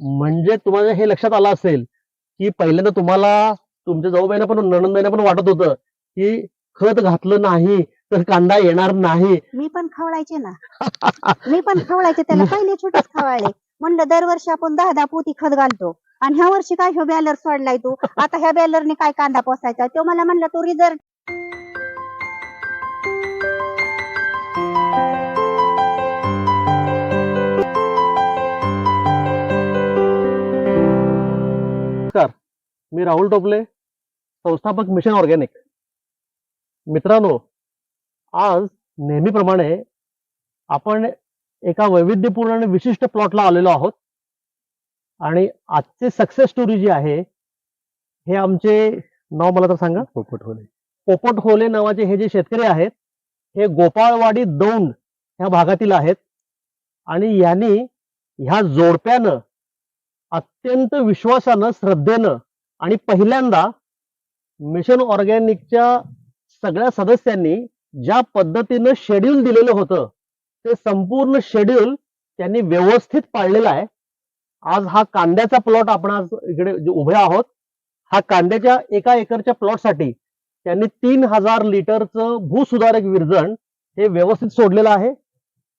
म्हणजे तुम्हाला हे लक्षात आलं असेल की पहिल्यांदा तुम्हाला तुमच्या जाऊबाईंना पण नणंदाईना पण वाटत होतं की खत घातलं नाही तर कांदा येणार नाही. मी पण खवळायचे ना. मी पण खवळायचे त्याला पहिले छोटेच खवळले. म्हणलं दरवर्षी आपण दहा दहा पोती खत घालतो. आणि ह्या वर्षी काय ह्यो बॅलर सोडलाय तू? आता ह्या बॅलरने काय कांदा पोसायचा? तो मला म्हणला तो रिझल्ट मी राहुल टोपले संस्थापक मिशन ऑर्गॅनिक. मित्रांनो आज नेहमीप्रमाणे आपण एका वैविध्यपूर्ण आणि विशिष्ट प्लॉटला आलेलो आहोत आणि आजचे सक्सेस स्टोरी जी आहे हे आमचे नाव मला तर सांगा. पोपट होले पोपट होले नावाचे हे जे शेतकरी आहेत हे गोपाळवाडी दौंड ह्या भागातील आहेत आणि यांनी ह्या जोडप्यानं अत्यंत विश्वासानं श्रद्धेनं आणि पहिल्यांदा मिशन ऑर्गॅनिकच्या सगळ्या सदस्यांनी ज्या पद्धतीनं शेड्यूल दिलेलं होतं ते संपूर्ण शेड्यूल त्यांनी व्यवस्थित पाळलेलं आहे. आज हा कांद्याचा प्लॉट आपण आज इकडे उभे आहोत हा कांद्याच्या एका एकरच्या प्लॉटसाठी त्यांनी तीन हजार लिटरचं भूसुधारक विरजण हे व्यवस्थित सोडलेलं आहे.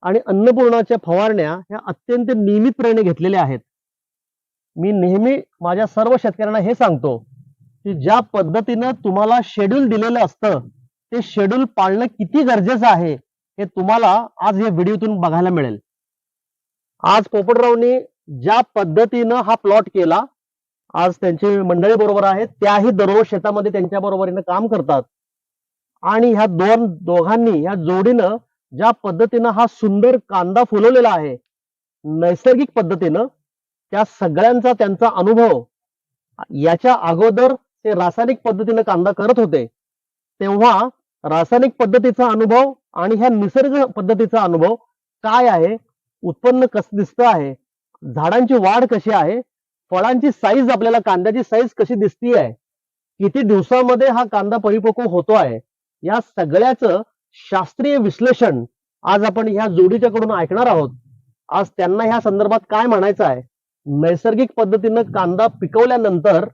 आणि अन्नपूर्णाच्या फवारण्या ह्या अत्यंत नियमितपणे घेतलेल्या आहेत. मी नेहमी माझ्या सर्व शेतकऱ्यांना हे सांगतो की ज्या पद्धतीनं तुम्हाला शेड्यूल दिलेलं असतं ते शेड्यूल पाळणं किती गरजेचं आहे हे तुम्हाला आज या व्हिडिओतून बघायला मिळेल. आज पोपटरावनी ज्या पद्धतीनं हा प्लॉट केला आज त्यांची मंडळी बरोबर आहेत त्याही दररोज शेतामध्ये त्यांच्या बरोबरीनं काम करतात. आणि ह्या दोन दोघांनी ह्या जोडीनं ज्या पद्धतीनं हा सुंदर कांदा फुलवलेला आहे नैसर्गिक पद्धतीनं त्या सगळ्यांचा त्यांचा अनुभव याच्या अगोदर ते रासायनिक पद्धतीने कांदा करत होते तेव्हा रासायनिक पद्धतीचा अनुभव आणि ह्या निसर्ग पद्धतीचा अनुभव काय आहे? उत्पन्न कसं दिसतं आहे? झाडांची वाढ कशी आहे? फळांची साईज आपल्याला कांद्याची साईज कशी दिसती आहे किती दिवसामध्ये हा कांदा परिपक्व होतो आहे? या सगळ्याचं शास्त्रीय विश्लेषण आज आपण ह्या जोडीच्याकडून ऐकणार आहोत. आज त्यांना ह्या संदर्भात काय म्हणायचं आहे? नैसर्गिक पद्धतीनं कांदा पिकवल्यानंतर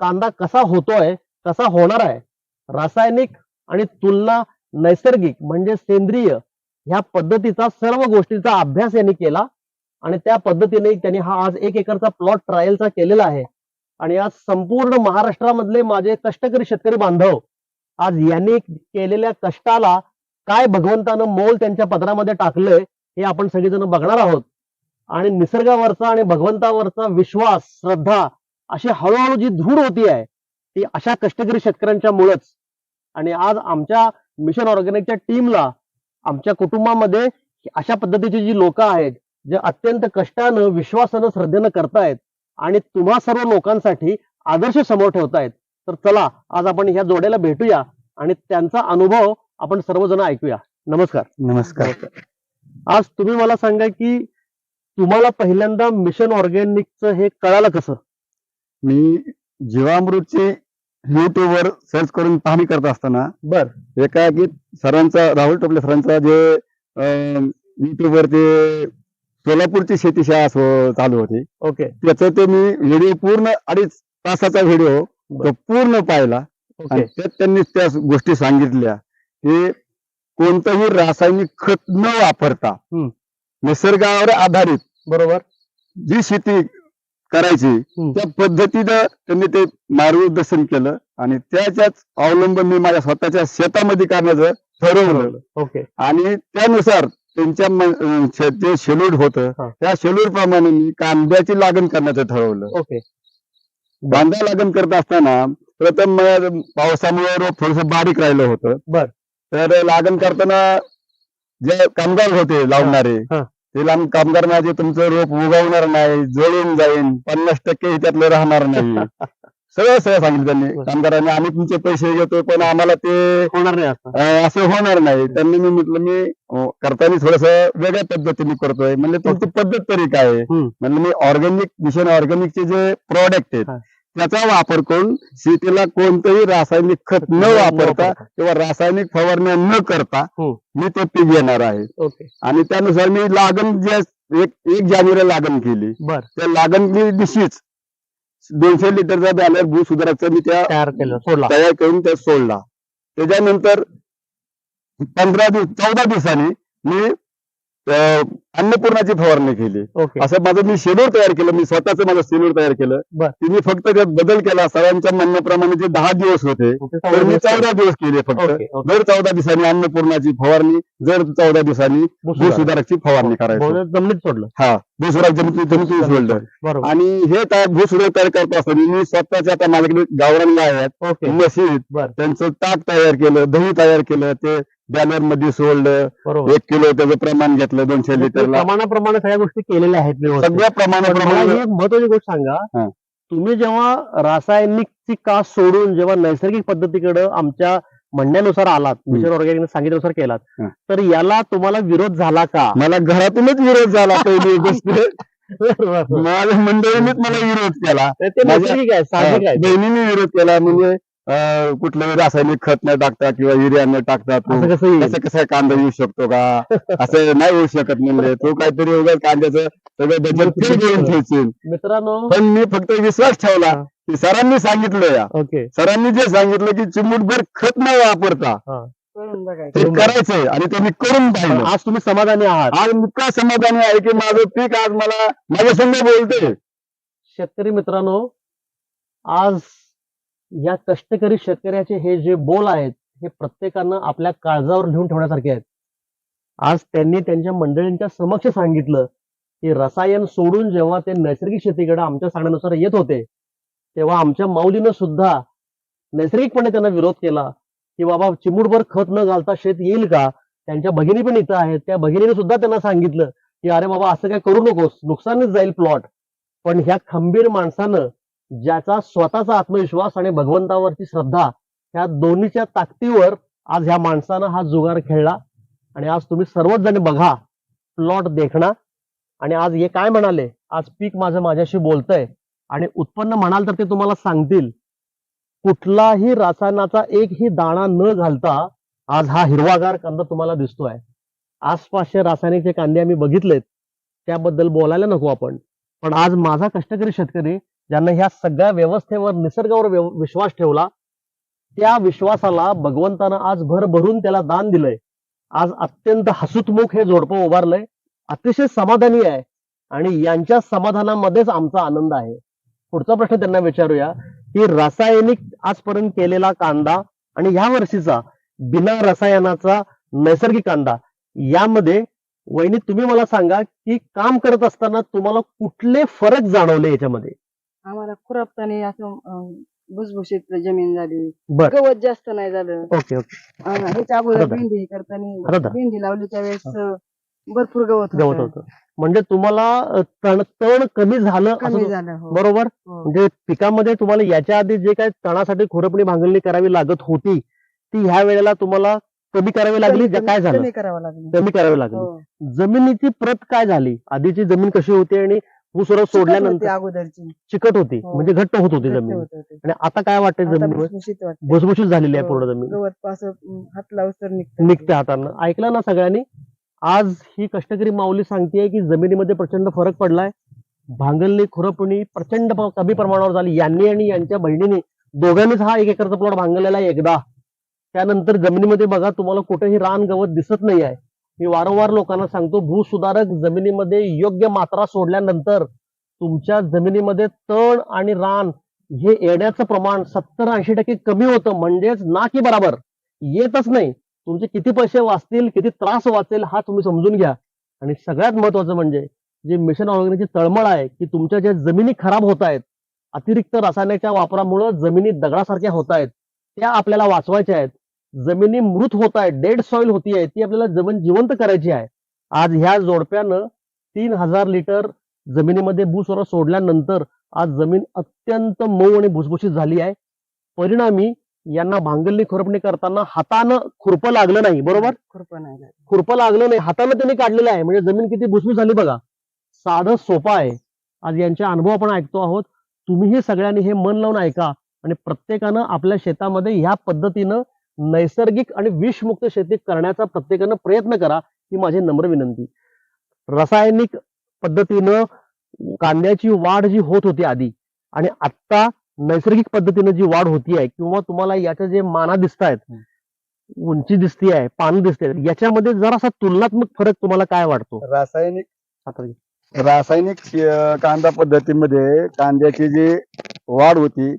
कांदा कसा होतोय कसा होणार आहे रासायनिक आणि तुलना नैसर्गिक म्हणजे सेंद्रिय ह्या पद्धतीचा सर्व गोष्टींचा अभ्यास यांनी केला आणि त्या पद्धतीने त्यांनी हा आज एक एकरचा प्लॉट ट्रायलचा केलेला आहे. आणि आज संपूर्ण महाराष्ट्रामधले माझे कष्टकरी शेतकरी बांधव आज यांनी केलेल्या कष्टाला काय भगवंतानं मोल त्यांच्या पदरामध्ये टाकलंय हे आपण सगळेजण बघणार आहोत. आणि निसर्गावरचा आणि भगवंतावरचा विश्वास श्रद्धा अशी हळूहळू जी धूड होती आहे ती अशा कष्टकरी शेतकऱ्यांच्या मुळेच. आणि आज आमच्या मिशन ऑर्गॅनिकच्या टीमला आमच्या कुटुंबामध्ये अशा पद्धतीची जी लोक आहेत जे अत्यंत कष्टानं विश्वासानं श्रद्धेनं करतायत आणि तुम्हा सर्व लोकांसाठी आदर्श समोर ठेवतायत. तर चला आज आपण ह्या जोड्याला भेटूया आणि त्यांचा अनुभव आपण सर्वजण ऐकूया. नमस्कार. नमस्कार. आज तुम्ही मला सांगा की तुम्हाला पहिल्यांदा मिशन ऑर्गॅनिकचं हे कळालं कसं? मी जीवामृतचे YouTube वर सर्च करून पाहणी करत असताना बर. एकाएकी सरांचा राहुल टोपले सरांचा जे युट्यूब वर ते सोलापूरची शेतीशाळा चालू होती. ओके. त्याचं ते मी व्हिडिओ पूर्ण अडीच तासाचा व्हिडिओ तो पूर्ण पाहिला. त्यात त्यांनी त्या गोष्टी सांगितल्या की कोणतंही रासायनिक खत न वापरता. निसर्गावर आधारित बरोबर. जी शेती करायची. त्या पद्धतीनं त्यांनी ते मार्गदर्शन केलं आणि त्याच्याच अवलंबन मी माझ्या स्वतःच्या शेतामध्ये करण्याचं ठरवलं. ओके. आणि त्यानुसार त्यांच्या जे शेड्यूल होतं. त्या शेड्यूल प्रमाणे मी कांद्याची लागण करण्याचं ठरवलं. ओके. कांदा लागण करत असताना प्रथम मला पावसामुळे रोप थोडस बारीक राहिलं होतं. बर. तर लागण करताना जे कामगार होते लावणारे हा. ते लांब कामगार माझे तुमचं रोप उगवणार नाही जळून जाईन पन्नास टक्के त्यातलं राहणार नाही सगळं सगळं सांगितलं त्यांनी. कामगारांनी आम्ही तुमचे पैसे घेतो पण आम्हाला ते होणार नाही असं होणार नाही त्यांनी मी म्हटलं मी अं, करताना थोडस वेगळ्या पद्धतीने करतोय म्हणजे तुमची पद्धत तरी काय. म्हणलं मी ऑर्गॅनिक मिशन ऑर्गॅनिकचे जे प्रॉडक्ट आहेत हा. त्याचा वापर करून शेतीला कोणतंही रासायनिक खत न वापरता. किंवा रासायनिक फवारण्या न करता हम्म. मी ते पीक घेणार आहे. आणि त्यानुसार मी लागण जे एक एक जानेवारी लागण केली. त्या लागण दिवशीच दोनशे लिटरचा बॅनर भूसुधारकचा मी त्या तयार करून त्यात सोडला. त्याच्यानंतर पंधरा दिवस चौदा दिवसांनी मी अन्नपूर्णाची फवारणी केली. ओके. असं माझं मी शेड्यूल तयार केलं मी स्वतःच माझं शेड्यूल तयार केलं. बर. तिने फक्त त्यात बदल केला सरांच्या म्हणण्याप्रमाणे जे दहा दिवस होते तर मी चौदा दिवस. केले फक्त. Okay okay. दर चौदा दिवसांनी अन्नपूर्णाची फवारणी जर चौदा दिवसांनी. भूसुधारकची फवारणी करायची. बहुतेक जमिनीत सोडलं. हा भूसुधारक जमिनी जमिनी सोडलं. बरोबर. आणि हे तयार भूसुधारक तयार करत असताना मी स्वतःच्या आता माझ्याकडे गावरान गाय आहेत ओके. म्हशी आहेत. बर. त्यांचं ताक तयार केलं दही तयार केलं ते बॅनरमध्ये सोडलं बरोबर. एक किलो त्याचं प्रमाण घेतलं दोनशे लिटरला. प्रमाणाप्रमाणे सगळ्या गोष्टी केलेल्या आहेत व्यवस्थित. सगळ्या पण मला प्रमाणाप्रमाणे ही एक महत्वाची गोष्ट सांगा. हा. तुम्ही जेव्हा रासायनिकची कास सोडून जेव्हा नैसर्गिक पद्धतीकडे आमच्या म्हणण्यानुसार आलात मिशन ऑर्गॅनिक सांगितल्यानुसार केलात हा. तर याला तुम्हाला विरोध झाला का? मला घरातूनच विरोध झाला पहिली गोष्ट. माझ्या मंडळीनेच मला विरोध केला. ते नैसर्गिक आहे साहजिक आहे. बहिणीने विरोध केला म्हणजे कुठलं रासायनिक खत न टाकता किंवा युरिया न टाकता तू असं कसं येईल? कसं कसं कांदा येऊ शकतो का? असं नाही होऊ शकत म्हणजे तो काहीतरी उगाच कांद्याचं सगळं बजेट फ्री घेऊन ठेवशील. मित्रांनो. पण मी फक्त विश्वास ठेवला की सरांनी सांगितलं या. ओके. सरांनी जे सांगितलं की चिमूटभर खत न वापरता करून बघायचं ते करून बघा. करायचंय आणि ते मी करून पाहिलं. आज तुम्ही समाधानी आहात. आज इतका समाधानी आहे की माझं पीक आज मला माझ्या संग बोलते शेतकरी मित्रांनो आज या कष्टकरी शेतकऱ्याचे हे जे बोल आहेत हे प्रत्येकानं आपल्या काळजावर लिहून ठेवण्यासारखे आहेत. आज त्यांनी त्यांच्या मंडळींच्या समक्ष सांगितलं की रसायन सोडून जेव्हा ते नैसर्गिक शेतीकडे आमच्या सांगण्यानुसार येत होते तेव्हा आमच्या माऊलीनं सुद्धा नैसर्गिकपणे त्यांना विरोध केला की बाबा चिमूटभर खत न घालता शेत येईल का? त्यांच्या भगिनी पण इथं आहेत त्या भगिनीने सुद्धा त्यांना सांगितलं की अरे बाबा असं काय करू नकोस नुकसानच जाईल प्लॉट. पण ह्या खंबीर माणसानं ज्याचा स्वतःचा आत्मविश्वास आणि भगवंतावरची श्रद्धा ह्या दोन्हीच्या ताकदीवर आज ह्या माणसानं हा जुगार खेळला. आणि आज तुम्ही सर्वच जण बघा प्लॉट देखणा. आणि आज हे काय म्हणाले? आज पीक माझं माझ्याशी बोलतंय. आणि उत्पन्न म्हणाल तर ते तुम्हाला सांगतील. कुठलाही रासायनाचा एकही दाणा न घालता आज हा हिरवागार कांदा तुम्हाला दिसतोय. आसपासचे रासायनिकचे कांदे आम्ही बघितलेत त्याबद्दल बोलायला नको आपण. पण आज माझा कष्टकरी शेतकरी ज्यांना ह्या सगळ्या व्यवस्थेवर निसर्गावर विश्वास ठेवला त्या विश्वासाला भगवंतानं आज भर भरून त्याला दान दिलंय. आज अत्यंत हसुतमुख हे जोडपं उभारलंय. अतिशय समाधानी आहे. आणि यांच्या समाधानामध्येच आमचा आनंद आहे. पुढचा प्रश्न त्यांना विचारूया. की रासायनिक आजपर्यंत केलेला कांदा आणि ह्या वर्षीचा बिना रसायनाचा नैसर्गिक कांदा यामध्ये वहिनी तुम्ही मला सांगा की काम करत असताना तुम्हाला कुठले फरक जाणवले याच्यामध्ये? आम्हाला खुरापताने असं अं, भुसभुशीत जमीन झाली बर गवत जास्त नाही झालं ओके ह्याच्या अगोदर बरोबर. भेंडी. करताना भेंडी लावली त्यावेळेस अं, भरपूर गवत गवत होतं. होतं म्हणजे तुम्हाला अ, तण तण कमी झालं कमी असं झालं हो. बरोबर हो. म्हणजे पिकामध्ये तुम्हाला याच्या आधी जे काय तणासाठी खुरपणी भांगलणी करावी लागत होती ती ह्या वेळेला तुम्हाला कमी करावी लागली कमी- काय झालं कमी करावं लागलं कमी करावी लागली हो. जमिनीची प्रत काय झाली आधीची जमीन कशी होती आणि होती सोडल्यानंतर अगोदरची. चिकट होती. हो. म्हणजे घट्ट होत होती जमीन. आणि आता काय वाटतंय जमिनीवर? भुसभुशीत झालेली आहे हो. पूर्ण जमीन. गवत पास हात लावस तर निघतं निघते हातानं. ऐकलं ना सगळ्यांनी? आज ही कष्टकरी माऊली सांगतेय की जमिनीमध्ये प्रचंड फरक पडलाय. भांगलणी खुरपणी प्रचंड प- कमी प्रमाणावर झाली. यांनी आणि यांच्या बहिणीने दोघांनीच हा एक एकरचा प्लॉट भांगलेला आहे एकदा. त्यानंतर जमिनीमध्ये बघा तुम्हाला कुठेही रान गवत दिसत नाही आहे मी वारंवार लोकांना सांगतो भूसुधारक जमिनीमध्ये योग्य मात्रा सोडल्यानंतर तुमच्या जमिनीमध्ये तण आणि रान हे येण्याचं प्रमाण सत्तर ऐंशी टक्के कमी होतं. म्हणजेच ना की बराबर. येतच नाही. तुमचे किती पैसे वाचतील किती त्रास वाचेल हा तुम्ही समजून घ्या. आणि सगळ्यात महत्वाचं म्हणजे जे मिशन ऑर्गॅनिकची तळमळ आहे की तुमच्या ज्या जमिनी खराब होत आहेत अतिरिक्त रसायनाच्या वापरामुळे जमिनी दगडासारख्या होत आहेत त्या आपल्याला वाचवायच्या आहेत. जमिनी मृत होत आहेत डेड सॉइल होती आहे ती आपल्याला जमीन जिवंत करायची आहे. आज ह्या जोडप्यानं तीन हजार लिटर जमिनीमध्ये भूस्वर सोडल्यानंतर आज जमीन अत्यंत मऊ आणि भुसभुशीत झाली आहे. परिणामी यांना भांगलणी खुरपणी करताना हातानं खुरपं लागलं नाही बरोबर? खुरपं नाही. खुरपं लागलं नाही हातानं त्यांनी काढलेलं आहे. म्हणजे जमीन किती भुसभुस झाली बघा. साधं सोपं आहे. आज यांच्या अनुभव आपण ऐकतो आहोत. तुम्हीही सगळ्यांनी हे मन लावून ऐका आणि प्रत्येकानं आपल्या शेतामध्ये ह्या पद्धतीनं नैसर्गिक आणि विषमुक्त शेती करण्याचा प्रत्येकानं प्रयत्न करा ही माझी नम्र विनंती. रासायनिक पद्धतीनं कांद्याची वाढ जी होत होती आधी आणि आता नैसर्गिक पद्धतीनं जी वाढ होती आहे किंवा तुम्हाला याच्या जे माना दिसत आहेत उंची दिसती आहे पानं दिसते याच्यामध्ये जरासा तुलनात्मक फरक तुम्हाला काय वाटतो? रासायनिक रासायनिक कांदा पद्धतीमध्ये कांद्याची जी वाढ होती.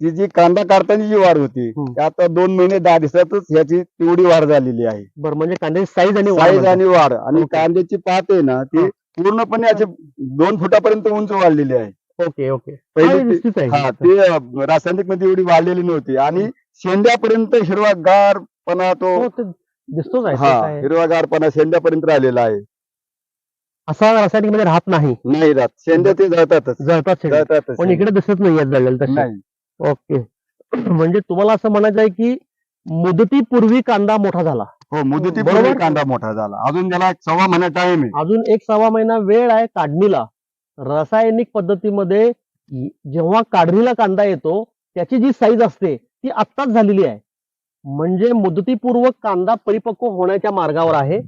ती जी कांदा काढताना जी वाढ होती हम्म. ती आता दोन महिने दहा दिवसातच ह्याची तेवढी वाढ झालेली आहे. बरं म्हणजे कांद्याची साईज आणि वाढ साईज म्हणतात. आणि वाढ. आणि ओके. कांद्याची पात आहे ना ती हा. पूर्णपणे अशी दोन फुटापर्यंत उंच वाढलेली आहे. Okay okay. पहिली हा, ती- निश्चित आहे. हा ते अं, रासायनिकमध्ये एवढी वाढलेली नव्हती. आणि शेंड्यापर्यंत हिरवागारपणा तो हो, ते दिसतोच आहे ते हा काय. हिरवागारपणा शेंड्यापर्यंत राहिलेला आहे. असा रासायनिकमध्ये राहत नाही. नाही राहत. शेंड्या ते जळतातच. जळतात. जळतातच पण इकडे दिसत जळलेलं तसे. नाही. ओके. म्हणजे तुम्हाला असं म्हणायचं आहे की मुदतीपूर्वी कांदा मोठा झाला. हो मुदती बरोबर. कांदा मोठा झाला. अजून त्याला एक सव्वा महिना टाइम आहे. अजून एक सव्वा महिना वेळ आहे काढणीला. रासायनिक पद्धतीमध्ये इ- जेव्हा काढणीला कांदा येतो त्याची जी साईज असते ती आत्ताच झालेली आहे. म्हणजे मुदतीपूर्वक कांदा परिपक्व होण्याच्या मार्गावर आहे.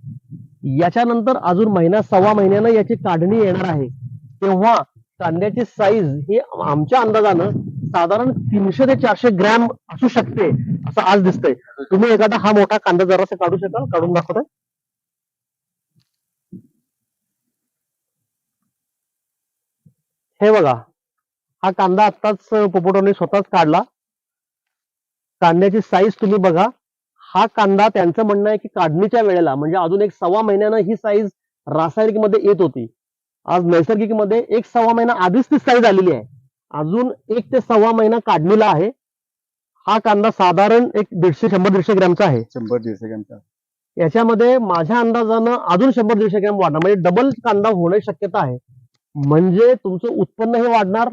याच्यानंतर अजून महिना सव्वा महिन्यानं याची काढणी येणार आहे. तेव्हा कांद्याची साईज ही आमच्या अंदाजानं साधारण तीनशे ते चारशे ग्रॅम असू शकते असं आज दिसतंय. तुम्ही एखादा हा मोठा कांदा जरासा काढू शकाल? काढून दाखवताय. हे बघा हा कांदा आत्ताच पोपोटोने स्वतःच काढला. कांद्याची साईज तुम्ही बघा. हा कांदा त्यांचं म्हणणं आहे की काढणीच्या वेळेला म्हणजे अजून एक सव्वा महिन्यानं ही साईज रासायनिकमध्ये येत होती. आज नैसर्गिकमध्ये एक सव्वा महिना आधीच ती साईज आलेली आहे. अजून एक ते सव्वा महिना काढणीला आहे. हा कांदा साधारण एक दीडशे शंभर दीडशे ग्रॅमचा आहे. शंभर दिवसांचा याच्यामध्ये माझ्या अंदाजानं अजून शंभर दीडशे ग्रॅम वाढणार म्हणजे डबल कांदा होण्याची शक्यता आहे. म्हणजे तुमचं उत्पन्नही वाढणार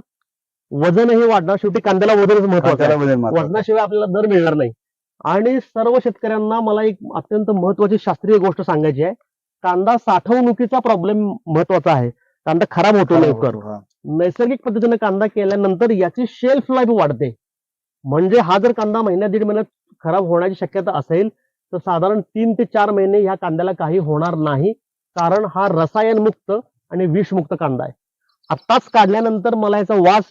वजनही वाढणार शेवटी कांद्याला वजनच महत्वाचं आहे. वजनाशिवाय आपल्याला दर मिळणार नाही. आणि सर्व शेतकऱ्यांना मला एक अत्यंत महत्वाची शास्त्रीय गोष्ट सांगायची आहे. कांदा साठवणुकीचा प्रॉब्लेम महत्त्वाचा आहे. कांदा खराब होतो लवकर. नैसर्गिक पद्धतीने कांदा केल्यानंतर याची शेल्फ लाईफ वाढते. म्हणजे हा जर कांदा महिन्या दीड महिन्यात खराब होण्याची शक्यता असेल तर साधारण तीन ते चार महिने ह्या कांद्याला काही होणार नाही. कारण हा रसायनमुक्त आणि विषमुक्त कांदा आहे. आत्ताच काढल्यानंतर मला याचा वास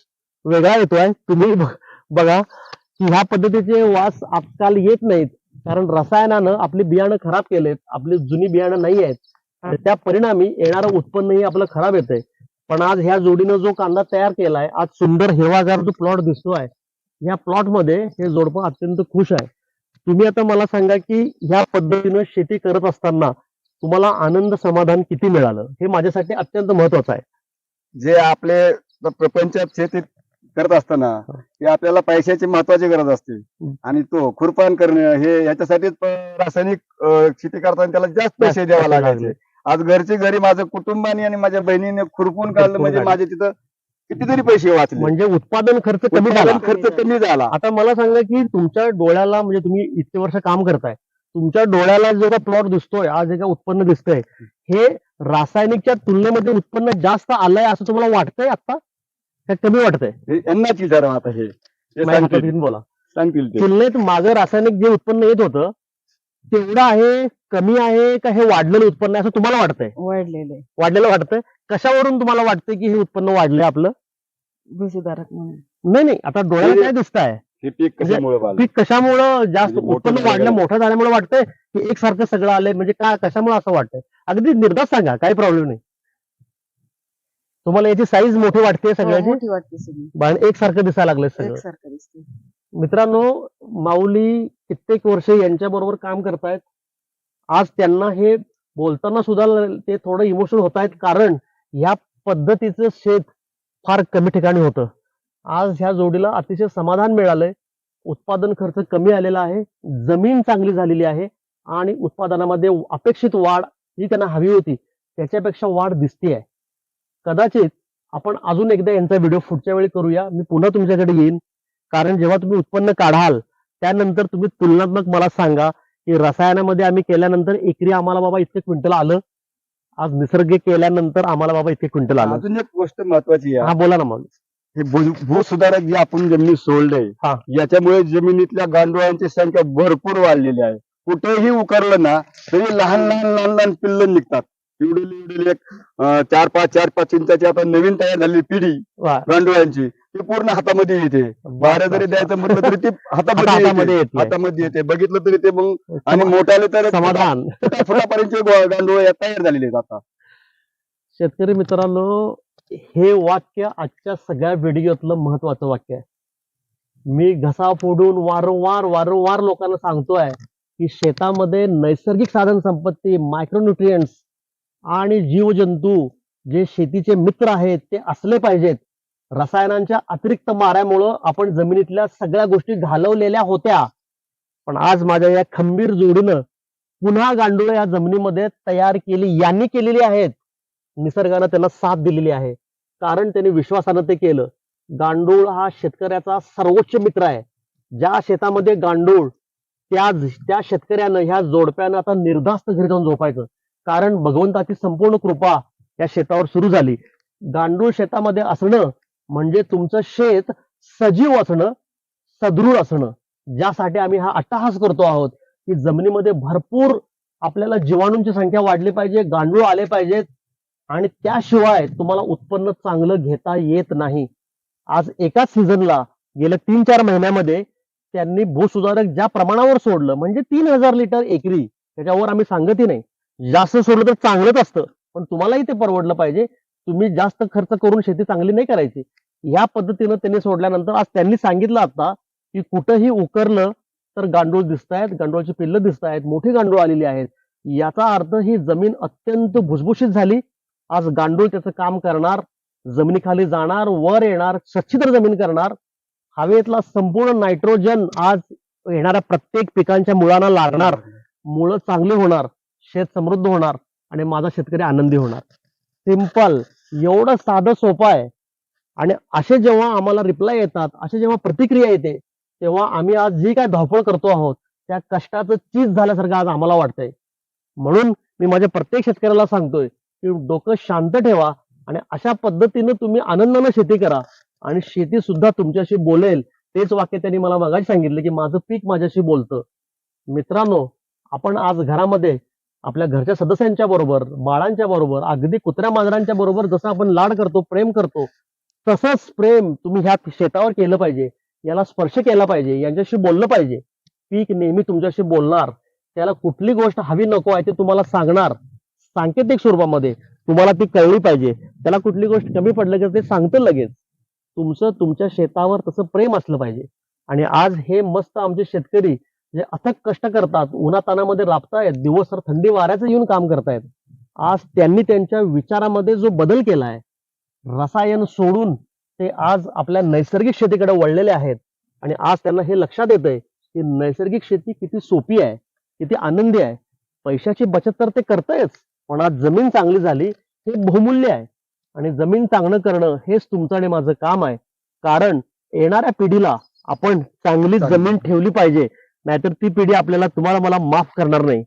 वेगळा येतोय. तुम्ही बघा की ह्या पद्धतीचे वास आजकाल येत नाहीत. कारण रसायनानं आपली बियाणं खराब केलेत. आपली जुनी बियाणं नाही आहेत. त्या परिणामी येणारं उत्पन्नही आपलं खराब येतंय. पण आज ह्या जोडीनं जो कांदा तयार केलाय आज सुंदर हिरवागार जो प्लॉट दिसतोय या प्लॉटमध्ये हे जोडपं अत्यंत खुश आहे. तुम्ही आता मला सांगा की ह्या पद्धतीनं शेती करत असताना तुम्हाला आनंद समाधान किती मिळालं? हे माझ्यासाठी अत्यंत महत्वाचं आहे. जे आपले प्रपंचात शेती करत असताना ते आपल्याला पैशाची महत्वाची गरज असते. आणि तो खुरपान करणे हे याच्यासाठी रासायनिक शेती करताना त्याला जास्त पैसे द्यावे लागायचे. आज घरची घरी माझं कुटुंबाने आणि माझ्या बहिणीने खुरपून काढलं म्हणजे. माझे तिथं कितीतरी पैसे वाचले. म्हणजे उत्पादन खर्च कमी झाला. खर्च कमी झाला. आता मला सांगा की तुमच्या डोळ्याला म्हणजे तुम्ही इतके वर्ष काम करताय तुमच्या डोळ्याला जो का प्लॉट दिसतोय आज जे का उत्पन्न दिसतंय हे रासायनिकच्या तुलनेमध्ये उत्पन्न जास्त आलंय असं तुम्हाला वाटतंय आता का कमी वाटतंय? हे यांनाच विचारा आता हे. बोला. सांगतील तुलनेत मागं रासायनिक जे उत्पन्न येत होतं तेवढं आहे कमी आहे का हे वाढलेलं उत्पन्न आहे असं तुम्हाला वाटतंय? वाढलेले वाढलेलं वाटतंय? कशावरून तुम्हाला वाटतंय की हे उत्पन्न वाढलंय आपलं? भुसीधारक म्हणून. नाही नाही आता डोळ्याला काय दिसतंय? हे पीक म्हणजे कशामुळे? पीक कशामुळं जास्त म्हणजे मोठं उत्पन्न वाढलं. मोठं झाल्यामुळे वाटतंय की एकसारखं सगळं आलंय म्हणजे काय कशामुळे असं वाटतंय अगदी निर्धात सांगा काही प्रॉब्लेम नाही. तुम्हाला याची साईज मोठी वाटते हो, सगळ्याची? मोठी वाटते सगळी. आणि एकसारखं दिसायला लागलंय सगळं. एकसारखं दिसते मित्रांनो माऊली कित्येक वर्ष यांच्या बरोबर काम करतायत. आज त्यांना हे बोलताना सुद्धा ते थोडं इमोशनल होत आहेत कारण ह्या पद्धतीचं शेत फार कमी ठिकाणी होतं. आज ह्या जोडीला अतिशय समाधान मिळालंय. उत्पादन खर्च कमी आलेला आहे जमीन चांगली झालेली आहे आणि उत्पादनामध्ये अपेक्षित वाढ ही त्यांना हवी होती. त्याच्यापेक्षा वाढ दिसते आहे कदाचित आपण अजून एकदा यांचा व्हिडिओ पुढच्या वेळी करूया. मी पुन्हा तुमच्याकडे येईन. कारण जेव्हा तुम्ही उत्पन्न काढाल त्यानंतर तुम्ही तुलनात्मक मला सांगा की रसायनामध्ये आम्ही केल्यानंतर एकरी आम्हाला बाबा इतके क्विंटल आलं? आज निसर्ग केल्यानंतर आम्हाला बाबा इतके क्विंटल आलं. अजून एक गोष्ट महत्वाची आहे. हा बोला ना मग. हे भूसुधारक जे आपण जमिनी सोडले हा. याच्यामुळे जमिनीतल्या गांडुळांची संख्या भरपूर वाढलेली आहे. कुठेही उकरलं ना तरी लहान लहान लहान लहान पिल्ल निघतात. एवढी एवढी एक चार पाच चार पाच इंचाची आता नवीन तयार झालेली पिढी वा. गांडुळांची. ती पूर्ण हातामध्ये येते. बाहेर जरी द्यायचं म्हटलं तरी ती हातामध्ये हातामध्ये येते. हातामध्ये बघितलं तरी ते मग आणि मोठ्याले तर समाधान. गो- गांडूळ तयार झालेले आहेत आता. शेतकरी मित्रांनो हे वाक्य आजच्या सगळ्या व्हिडिओतलं महत्वाचं वाक्य आहे. मी घसा फोडून वारंवार वारंवार लोकांना सांगतोय की शेतामध्ये नैसर्गिक साधन संपत्ती मायक्रोन्युट्रियन्स आणि जीवजंतू जे शेतीचे मित्र आहेत ते असले पाहिजेत. रसायनांच्या अतिरिक्त माऱ्यामुळं आपण जमिनीतल्या सगळ्या गोष्टी घालवलेल्या होत्या. पण आज माझ्या या खंबीर जोडीनं पुन्हा गांडुळं या जमिनीमध्ये तयार केली यांनी केलेली आहेत. निसर्गानं त्यांना साथ दिलेली आहे. कारण त्यांनी विश्वासानं ते केलं. गांडूळ हा शेतकऱ्याचा सर्वोच्च मित्र आहे. ज्या शेतामध्ये गांडूळ त्या त्या शेतकऱ्यानं ह्या जोडप्यानं आता निर्धास्त घरी जाऊन झोपायचं. कारण भगवंताची संपूर्ण कृपा या शेतावर सुरू झाली. गांडूळ शेतामध्ये असणं म्हणजे तुमचं शेत सजीव असणं सदृढ असणं ज्यासाठी आम्ही हा अट्टहास करतो आहोत की जमिनीमध्ये भरपूर आपल्याला जीवाणूंची संख्या वाढली पाहिजे गांडूळ आले पाहिजेत आणि त्याशिवाय तुम्हाला उत्पन्न चांगलं घेता येत नाही. आज एकाच सीझनला गेल्या तीन चार महिन्यामध्ये त्यांनी भूसुधारक ज्या प्रमाणावर सोडलं म्हणजे तीन हजार लिटर एकरी त्याच्यावर आम्ही सांगतही नाही. जास्त सोडलं तर चांगलंच असतं पण तुम्हालाही ते परवडलं पाहिजे. तुम्ही जास्त खर्च करून शेती चांगली नाही करायची. या पद्धतीनं त्यांनी सोडल्यानंतर आज त्यांनी सांगितलं आता की कुठंही उकरलं तर गांडूळ दिसत आहेत गांडूळची पिल्लं दिसत आहेत मोठी गांडूळ आलेली आहेत. याचा अर्थ ही जमीन अत्यंत भुसभुशीत झाली. आज गांडूळ त्याचं काम करणार जमिनीखाली जाणार वर येणार सच्छिद्र जमीन करणार. हवेतला संपूर्ण नायट्रोजन आज येणाऱ्या प्रत्येक पिकांच्या मुळांना लागणार. मुळं चांगली होणार शेत समृद्ध होणार आणि माझा शेतकरी आनंदी होणार. सिंपल. एवढं साधं सोपं आहे. आणि असे जेव्हा आम्हाला रिप्लाय येतात असे जेव्हा प्रतिक्रिया येते तेव्हा आम्ही आज जी काय धावपळ करतो आहोत त्या कष्टाचं चीज झाल्यासारखं आज आम्हाला वाटतंय. म्हणून मी माझ्या प्रत्येक शेतकऱ्याला सांगतोय की डोकं शांत ठेवा आणि अशा पद्धतीनं तुम्ही आनंदानं शेती करा. आणि शेती सुद्धा तुमच्याशी बोलेल तेच वाक्य त्यांनी मला मगाशी सांगितलं की माझं पीक माझ्याशी बोलतं. मित्रांनो आपण आज घरामध्ये आपल्या घरच्या सदस्यांच्या बरोबर बाळांच्या बरोबर अगदी कुत्र्या मांजरांच्या बरोबर जसं आपण लाड करतो प्रेम करतो तसंच प्रेम तुम्ही ह्या शेतावर केलं पाहिजे याला स्पर्श केला पाहिजे यांच्याशी बोललं पाहिजे. पीक नेहमी तुमच्याशी बोलणार त्याला कुठली गोष्ट हवी नको आहे ते तुम्हाला सांगणार सांकेतिक स्वरूपामध्ये तुम्हाला ती कळली पाहिजे त्याला कुठली गोष्ट कमी पडलं की ते सांगतं लगेच. तुमचं तुमच्या शेतावर तसं प्रेम असलं पाहिजे. आणि आज हे मस्त आमचे शेतकरी जे अथक कष्ट करतात उन्हातानामध्ये राबतायत दिवसभर थंडी वाऱ्याचं येऊन काम करतायत. आज त्यांनी त्यांच्या विचारामध्ये जो बदल केलाय रसायन सोडून ते आज आपल्या नैसर्गिक शेतीकडे वळलेले आहेत. आणि आज त्यांना हे लक्षात येतंय की नैसर्गिक शेती किती सोपी आहे किती आनंदी आहे. पैशाची बचत तर ते करतायच पण आज जमीन चांगली झाली हे बहुमूल्य आहे. आणि जमीन चांगलं करणं हेच तुमचं आणि माझं काम आहे. कारण येणाऱ्या पिढीला आपण चांगली चांगली. जमीन ठेवली पाहिजे. नाहीतर ती पिढी आपल्याला तुम्हाला मला माफ करणार नाही.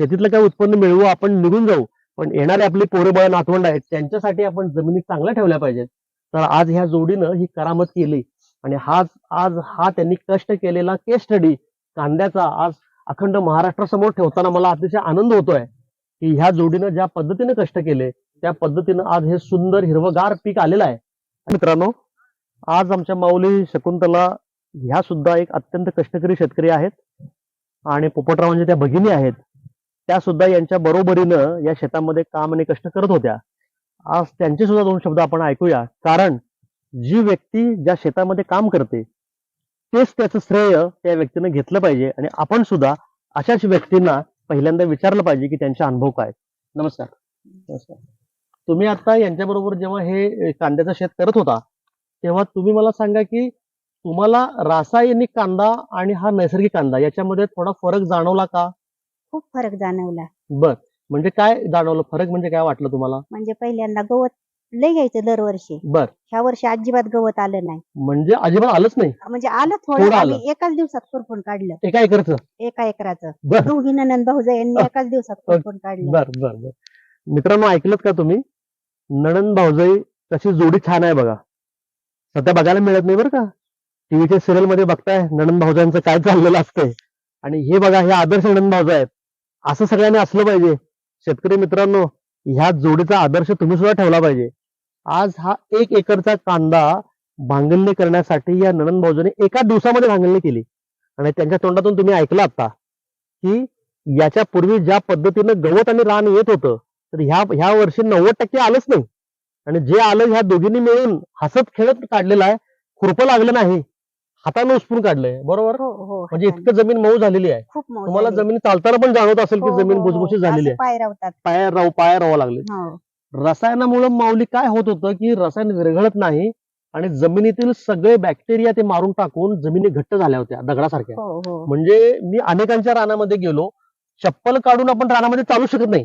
शेतीतलं काय उत्पन्न मिळवू आपण निघून जाऊ पण येणारे आपले पोरेबळ नातवंड आहेत त्यांच्यासाठी आपण जमिनी चांगल्या ठेवल्या पाहिजेत. तर आज ह्या जोडीनं ही करामत केली आणि हाच आज हा त्यांनी कष्ट केलेला केस स्टडी कांद्याचा आज अखंड महाराष्ट्रासमोर ठेवताना मला अतिशय आनंद होतोय की ह्या जोडीनं ज्या पद्धतीने कष्ट केले त्या पद्धतीनं आज हे सुंदर हिरवगार पीक आलेलं आहे. मित्रांनो आज आमच्या माऊली शकुंतला ह्या सुद्धा एक अत्यंत कष्टकरी शेतकरी आहेत. आणि पोपटरावांच्या म्हणजे त्या भगिनी आहेत. त्या सुद्धा यांच्या बरोबरीनं या शेतामध्ये काम आणि कष्ट करत होत्या. आज त्यांचे सुद्धा दोन शब्द आपण ऐकूया. कारण जी व्यक्ती ज्या शेतामध्ये काम करते तेच त्याचं श्रेय त्या व्यक्तीनं घेतलं पाहिजे. आणि आपण सुद्धा अशाच व्यक्तींना पहिल्यांदा विचारलं पाहिजे की त्यांचे अनुभव काय नमस्कार. नमस्कार. तुम्ही आता यांच्या बरोबर जेव्हा हे कांद्याचं शेत करत होता तेव्हा तुम्ही मला सांगा की तुम्हाला रासायनिक कांदा आणि हा नैसर्गिक कांदा याच्यामध्ये थोडा फरक जाणवला का? खूप फरक जाणवला. बर. म्हणजे काय जाणवलं? फरक म्हणजे काय वाटलं तुम्हाला? म्हणजे पहिल्यांदा गवत लय घ्यायचं दरवर्षी. बर. ह्या वर्षी अजिबात गवत आलं नाही. म्हणजे अजिबात आलंच नाही? म्हणजे आलं थोडं. थोडं आलं. आम्ही एकाच दिवसात खुरपून काढलं. एका एकरचं? एका एकराचं. बर. दोघी ननंद भाऊजा यांनी एकाच दिवसात खुरपून काढलं. बर बर बर. मित्रांनो ऐकलं का तुम्ही? नणंद भाऊजाई कशी जोडी छान आहे बघा. सध्या बघायला मिळत नाही बरं का? टीव्हीच्या सिरियलमध्ये बघताय नणंद भाऊजांचं काय चाललेलं असतंय. आणि हे बघा हे आदर्श नणंद भाऊजा आहेत. असं सगळ्यांनी असलं पाहिजे. शेतकरी मित्रांनो ह्या जोडीचा आदर्श तुम्ही सुद्धा ठेवला पाहिजे. आज हा एक एकरचा कांदा भांगलणी करण्यासाठी या ननंद भाऊजाने एका दिवसामध्ये भांगलणी केली. आणि त्यांच्या तोंडातून तुम्ही ऐकलं आता की याच्या पूर्वी ज्या पद्धतीनं गवत आणि रान येत होतं तर ह्या ह्या वर्षी नव्वद टक्के आलंच नाही. आणि जे आलं ह्या दोघींनी मिळून हसत खेळत काढलेलं आहे. खुरपं लागलं नाही. हाताने उचपून काढलंय बरोबर? हो हो म्हणजे हाताने. इतकं जमीन मऊ झालेली आहे. खूप मऊ तुम्हाला झाली. जमीन चालताना पण जाणवत असेल हो, की जमीन हो, भुसभुशीत हो. झालेली असे आहे. पाय रावतात. पाया राव पाया राहावं लागले. हो. रसायनामुळे माऊली काय होत होतं की रसायन विरघळत नाही आणि जमिनीतील सगळे बॅक्टेरिया ते मारून टाकून जमिनी घट्ट झाल्या होत्या दगडासारख्या. हो हो. म्हणजे मी अनेकांच्या रानामध्ये गेलो चप्पल काढून आपण रानामध्ये चालू शकत नाही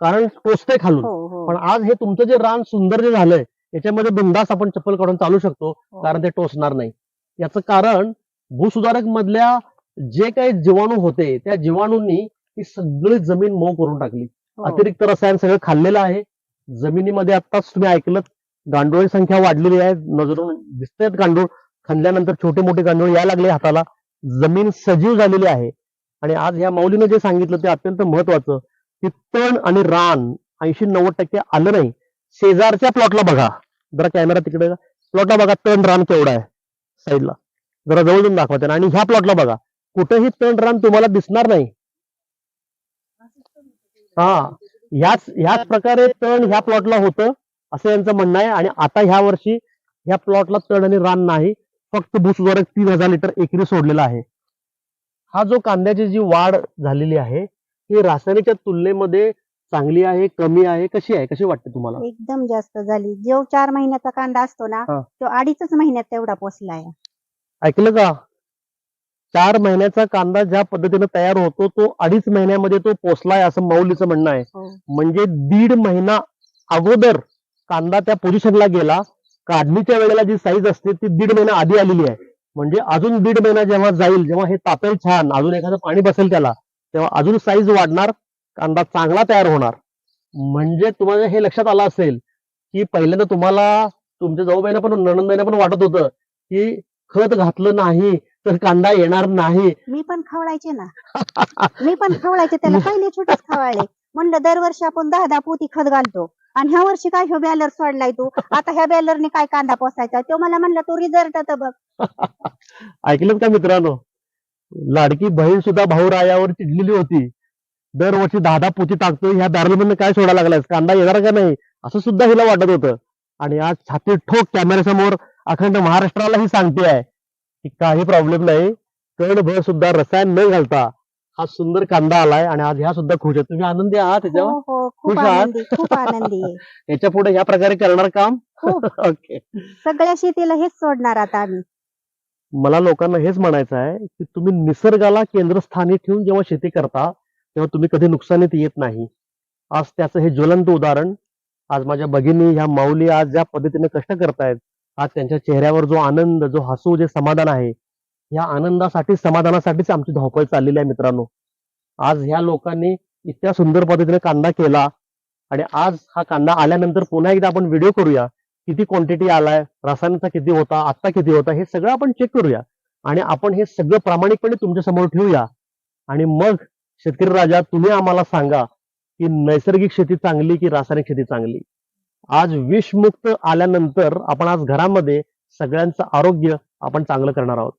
कारण टोचतंय खालून. हो हो. पण आज हे तुमचं जे रान सुंदर जे झालंय याच्यामध्ये बिंदास आपण चप्पल काढून चालू शकतो हो. कारण ते टोचणार नाही. याचं कारण भूसुधारक मधल्या जे काही जीवाणू होते त्या जीवाणूंनी ही सगळी जमीन मऊ करून टाकली. हो. अतिरिक्त रसायन सगळं खाल्लेलं आहे. जमिनीमध्ये आत्ताच तुम्ही ऐकलं गांडोळी संख्या वाढलेली आहे. नजरून दिसतायत गांडूळ. खाल्ल्यानंतर छोटे मोठे गांडूळ यायला लागले हाताला. जमीन सजीव झालेली आहे. आणि आज ह्या माऊलीने जे सांगितलं ते अत्यंत महत्वाचं. की तण आणि रान ऐंशी नव्वद टक्के आलं नाही. शेजारच्या प्लॉटला बघा. जरा कॅमेरा तिकडे प्लॉटला बघा तण रान केवढं आहे. साईडला जरा जवळ जाऊन दाखवा त्यांना आणि ह्या प्लॉटला बघा. कुठेही तण रान तुम्हाला दिसणार नाही. हा. ह्याच ह्याच प्रकारे तण ह्या प्लॉटला होतं. असं यांचं म्हणणं आहे. आणि आता ह्या वर्षी ह्या प्लॉटला तण आणि रान नाही. फक्त भूसुधारक तीन हजार लिटर एकरी सोडलेला आहे. हा जो कांद्याची जी वाढ झालेली आहे ही रासायनिकच्या तुलनेमध्ये चांगली आहे कमी आहे कशी आहे? कशी वाटते तुम्हाला? एकदम जास्त झाली. जो चार महिन्याचा कांदा असतो ना हा. तो अडीचच महिन्यात तेवढा पोचलाय ऐकलं का? चार महिन्याचा कांदा ज्या पद्धतीने तयार होतो तो अडीच महिन्यामध्ये तो पोचलाय असं मौलीचं म्हणणं आहे. हो. म्हणजे दीड महिना अगोदर कांदा त्या पोझिशनला गेला काढणीच्या वेळेला जी साईज असते ती दीड महिना आधी आलेली आहे. म्हणजे अजून दीड महिना जेव्हा जाईल जेव्हा हे तापेल छान अजून एखादं पाणी बसेल त्याला तेव्हा अजून साईज वाढणार कांदा चांगला तयार होणार. म्हणजे तुम्हाला हे लक्षात आलं असेल की पहिल्यांदा तुम्हाला तुमच्या जाऊबाईना पण नणंदबाईना पण वाटत होतं की खत घातलं नाही तर कांदा येणार नाही. मी पण खवळायचे ना. मी पण खवळायचे त्याला पहिले छोटेच खवळले. म्हणलं दरवर्षी आपण दहा दहा पोती खत घालतो. आणि ह्या वर्षी काय ह्यो बॅलर सोडलाय तू? आता ह्या बॅलरने काय कांदा पोसायचा? तो मला म्हणला तू रिझल्ट तर बघ. ऐकलं का मित्रांनो? लाडकी बहीण सुद्धा भाऊरायावर चिडलेली होती. दरवर्षी दहा दहा पोती टाकतो ह्या बॅरल काय सोडायला लागलाय कांदा येणार का नाही? असं सुद्धा हिला वाटत होतं. आणि आज छाती ठोक कॅमेऱ्यासमोर अखंड महाराष्ट्रालाही सांगते आहे की काही प्रॉब्लेम नाही. कणभर सुद्धा रसायन न घालता हा सुंदर कांदा आलाय आणि आज ह्या सुद्धा खुश आहे तुम्ही आनंदी आहात त्याच्यावर हो हो खूप खुश आहात? आनंदी खूप आनंदी. आहे याच्यापुढे ह्या प्रकारे करणार काम? खूप. ओके सगळ्या शेतीला हेच सोडणार आता आम्ही. मला लोकांना हेच म्हणायचं आहे की तुम्ही निसर्गाला केंद्रस्थानी ठेवून जेव्हा शेती करता तेव्हा तुम्ही कधी नुकसानीत येत नाही. आज त्याचं हे ज्वलंत उदाहरण आज माझ्या भगिनी ह्या माऊली आज ज्या पद्धतीने कष्ट करतायत आज त्यांच्या चेहऱ्यावर जो आनंद जो हसू जे समाधान आहे या आनंदासाठी समाधानासाठीच आमची धावपळ चाललेली आहे मित्रांनो. आज ह्या लोकांनी इतक्या सुंदर पद्धतीने कांदा केला आणि आज हा कांदा आल्यानंतर पुन्हा एकदा आपण व्हिडिओ करूया. किती क्वांटिटी आलाय रसायनाचा किती होता आत्ता किती होता हे सगळं आपण चेक करूया. आणि आपण हे सगळं प्रामाणिकपणे तुमच्यासमोर ठेवूया. आणि मग शेतकरी राजा तुम्ही आम्हाला सांगा की नैसर्गिक शेती चांगली की रासायनिक शेती चांगली? आज विषमुक्त आल्यानंतर आपण आज घरामध्ये सगळ्यांचं आरोग्य आपण चांगलं करणार आहोत.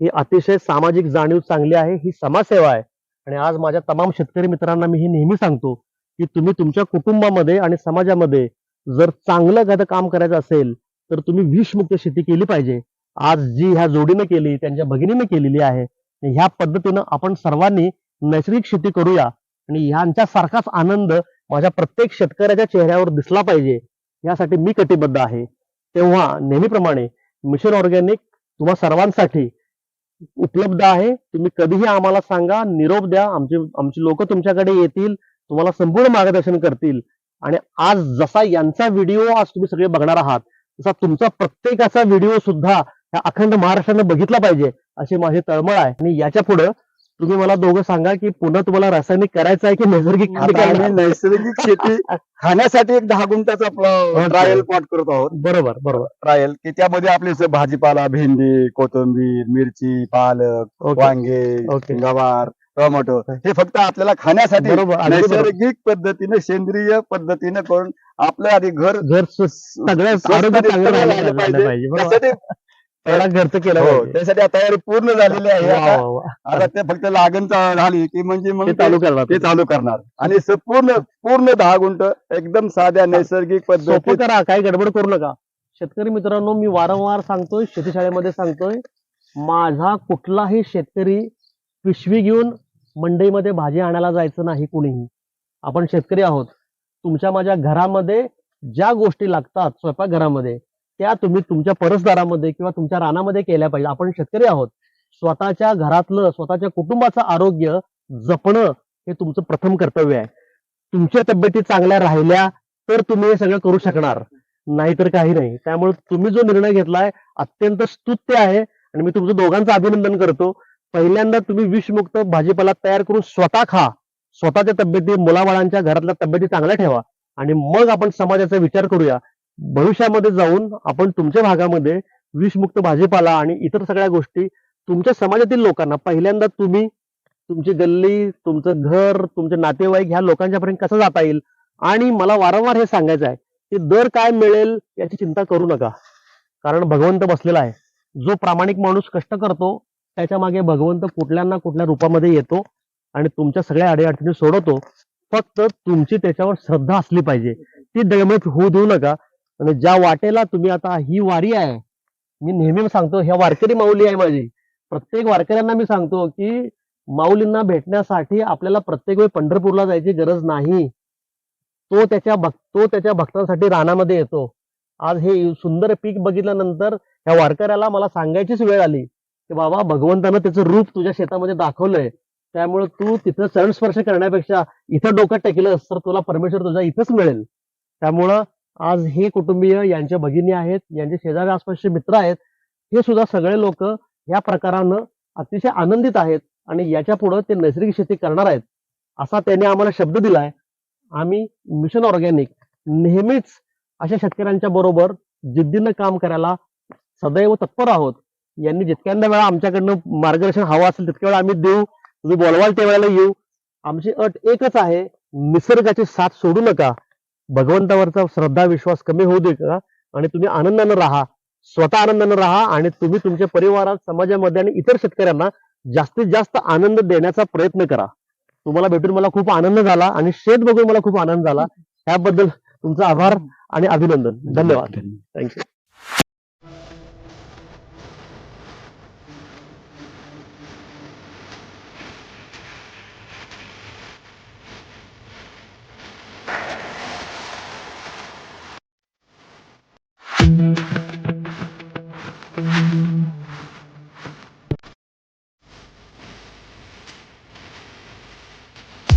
ही अतिशय सामाजिक जाणीव चांगली आहे ही समाजसेवा आहे. आणि आज माझ्या तमाम शेतकरी मित्रांना मी हे नेहमी सांगतो की तुम्ही तुमच्या कुटुंबामध्ये आणि समाजामध्ये जर चांगलं एखादं काम करायचं असेल तर तुम्ही विषमुक्त शेती केली पाहिजे. आज जी ह्या जोडीनं केली त्यांच्या भगिनीने केलेली आहे ह्या पद्धतीनं आपण सर्वांनी नैसर्गिक शेती करूया आणि ह्यांच्या सारखाच आनंद माझ्या प्रत्येक शेतकऱ्याच्या चेहऱ्यावर दिसला पाहिजे यासाठी मी कटिबद्ध आहे. तेव्हा नेहमीप्रमाणे मिशन ऑर्गॅनिक तुम्हा सर्वांसाठी उपलब्ध आहे. तुम्ही कधीही आम्हाला सांगा निरोप द्या आमचे आमची लोक तुमच्याकडे येतील तुम्हाला संपूर्ण मार्गदर्शन करतील. आणि आज जसा यांचा व्हिडिओ आज तुम्ही सगळे बघणार आहात तसा तुमचा प्रत्येकाचा व्हिडिओ सुद्धा ह्या अखंड महाराष्ट्रानं बघितला पाहिजे अशी माझी तळमळ आहे. आणि याच्यापुढे तुम्ही मला दोघं सांगा की पुन्हा तुम्हाला रासायनिक करायचं आहे की नैसर्गिक आता आम्ही? नैसर्गिक शेती खाण्यासाठी एक दहा गुंठाचा. ट्रायल प्लॉट करत आहोत बरोबर बरोबर ट्रायल की त्यामध्ये आपले स- भाजीपाला भेंडी कोथिंबीर मिरची पालक ओके वांगे ओके. गवार टोमॅटो हे फक्त आपल्याला खाण्यासाठी बरोबर अगदी बरोबर. नैसर्गिक पद्धतीने सेंद्रिय पद्धतीने करून आपलं आधी घर घर सगळ्या स्वस्त आरोग्य आणि चांगलं उत्तम राहिलं राहिलं पाहिजे पाहिजे. बरोबर. त्यासाठी पहिला घरचं केलं हो पाहिजे. त्यासाठी आता तयारी पूर्ण झालेली आहे वा, आता. वा, वा. आता ते फक्त लागण चा- झाली की म्हणजे मग ते चालू करणार ते चालू करणार. आणि स- पूर्ण पूर्ण दहा गुंठ एकदम साध्या नैसर्गिक सोपं पद्धतीत करा काही गडबड करू नका. शेतकरी मित्रांनो मी वारंवार सांगतोय शेतीशाळेमध्ये सांगतोय माझा कुठलाही शेतकरी पिशवी घेऊन मंडईमध्ये भाजी आणायला जायचं नाही कुणीही. आपण शेतकरी आहोत. तुमच्या माझ्या घरामध्ये ज्या गोष्टी लागतात स्वयंपाकघरामध्ये त्या तुम्ही तुमच्या परसदारामध्ये किंवा तुमच्या रानामध्ये केल्या पाहिजे. आपण शेतकरी आहोत. स्वतःच्या घरातलं स्वतःच्या कुटुंबाचं आरोग्य जपणं हे तुमचं प्रथम कर्तव्य आहे. तुमच्या तब्येती चांगल्या राहिल्या तर तुम्ही हे सगळं करू शकणार. नाहीतर काही नाही. त्यामुळे तुम्ही जो निर्णय घेतलाय अत्यंत स्तुत्य आहे आणि मी तुमचं दोघांचं अभिनंदन करतो. पहिल्यांदा तुम्ही विषमुक्त भाजीपाला तयार करून स्वतः खा. स्वतःच्या तब्येती मुलाबाळांच्या घरातल्या तब्येती चांगल्या ठेवा. आणि मग आपण समाजाचा विचार करूया. भविष्यामध्ये जाऊन आपण तुमच्या भागामध्ये विषमुक्त भाजीपाला आणि इतर सगळ्या गोष्टी तुमच्या समाजातील लोकांना पहिल्यांदा तुम्ही तुमची गल्ली तुमचं घर तुमचे नातेवाईक ह्या लोकांच्यापर्यंत कसं जाता येईल? आणि मला वारंवार हे सांगायचं आहे की दर काय मिळेल याची चिंता करू नका. कारण भगवंत बसलेला आहे. जो प्रामाणिक माणूस कष्ट करतो त्याच्यामागे भगवंत कुठल्या ना कुठल्या रूपामध्ये येतो आणि तुमच्या सगळ्या अडीअडचणी सोडवतो फक्त तुमची त्याच्यावर श्रद्धा असली पाहिजे. ती डळमळीत होऊ देऊ नका. आणि ज्या वाटेला तुम्ही आता ही वारी आहे मी नेहमी सांगतो ह्या वारकरी माऊली आहे माझी. प्रत्येक वारकऱ्यांना मी सांगतो की माऊलींना भेटण्यासाठी आपल्याला प्रत्येक वेळी पंढरपूरला जायची गरज नाही. तो त्याच्या भक्त तो त्याच्या भक्तांसाठी रानामध्ये येतो. आज हे सुंदर पीक बघितल्यानंतर ह्या वारकऱ्याला मला सांगायचीच वेळ आली की बाबा भगवंतानं त्याचं रूप तुझ्या शेतामध्ये दाखवलंय. त्यामुळे तू तिथं चरणस्पर्श करण्यापेक्षा इथं डोकं टेकलंस तर तुला परमेश्वर तुझ्या इथंच मिळेल. त्यामुळं आज हे कुटुंबीय यांच्या भगिनी आहेत यांचे शेजारी आसपासचे मित्र आहेत हे सुद्धा सगळे लोक या प्रकारानं अतिशय आनंदित आहेत आणि याच्यापुढे ते नैसर्गिक शेती करणार आहेत असा त्यांनी आम्हाला शब्द दिलाय. आम्ही मिशन ऑर्गॅनिक नेहमीच अशा शेतकऱ्यांच्या बरोबर जिद्दीनं काम करायला सदैव तत्पर आहोत. यांनी जितक्यांदा वेळा आमच्याकडनं मार्गदर्शन हवं असेल तितक्या वेळा आम्ही देऊ. तुम्ही बोलवाल त्या वेळेला येऊ. आमची अट एकच आहे निसर्गाची साथ सोडू नका. भगवंतावरचा श्रद्धा विश्वास कमी होऊ दे का आणि तुम्ही आनंदानं राहा स्वतः आनंदानं राहा आणि तुम्ही तुमच्या परिवारात समाजामध्ये आणि इतर शेतकऱ्यांना जास्तीत जास्त आनंद देण्याचा प्रयत्न करा. तुम्हाला भेटून मला खूप आनंद झाला आणि शेत बघून मला खूप आनंद झाला. त्याबद्दल तुमचा आभार आणि अभिनंदन. धन्यवाद. थँक्यू